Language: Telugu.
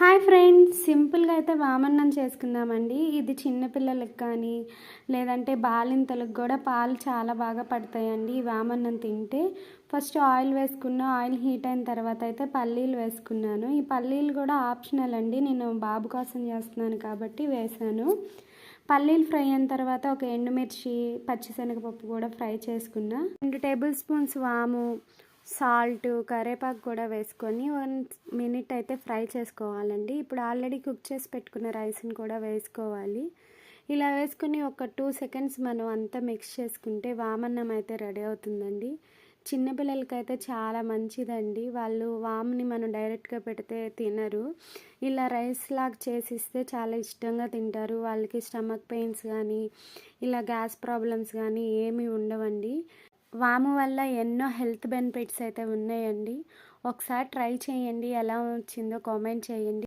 హాయ్ ఫ్రెండ్స్ సింపుల్గా అయితే వామన్నం చేసుకుందామండి. ఇది చిన్నపిల్లలకు కానీ లేదంటే బాలింతలకు కూడా పాలు చాలా బాగా పడతాయండి ఈ వామన్నం తింటే. ఫస్ట్ ఆయిల్ వేసుకున్న ఆయిల్ హీట్ అయిన తర్వాత అయితే పల్లీలు వేసుకున్నాను. ఈ పల్లీలు కూడా ఆప్షనల్ అండి. నేను బాబు కోసం చేస్తున్నాను కాబట్టి వేసాను పల్లీలు ఫ్రై అయిన తర్వాత ఒక ఎండుమిర్చి పచ్చిశనగపప్పు కూడా ఫ్రై చేసుకున్నా. రెండు టేబుల్ స్పూన్స్ వాము సాల్ట్ కరేపాకు కూడా వేసుకొని వన్ మినిట్ అయితే ఫ్రై చేసుకోవాలండి. ఇప్పుడు ఆల్రెడీ కుక్ చేసి పెట్టుకున్న రైస్ని కూడా వేసుకోవాలి. ఇలా వేసుకుని ఒక టూ సెకండ్స్ మనం అంతా మిక్స్ చేసుకుంటే వామన్నం అయితే రెడీ అవుతుందండి. చిన్నపిల్లలకైతే చాలా మంచిదండి. వాళ్ళు వామ్ని మనం డైరెక్ట్గా పెడితే తినరు. ఇలా రైస్ లాగా చేసిస్తే చాలా ఇష్టంగా తింటారు. వాళ్ళకి స్టమక్ పెయిన్స్ కానీ ఇలా గ్యాస్ ప్రాబ్లమ్స్ కానీ ఏమీ ఉండవండి. వాము వల్ల ఎన్నో హెల్త్ బెనిఫిట్స్ అయితే ఉన్నాయండి. ఒకసారి ట్రై చేయండి ఎలా వచ్చిందో కామెంట్ చేయండి.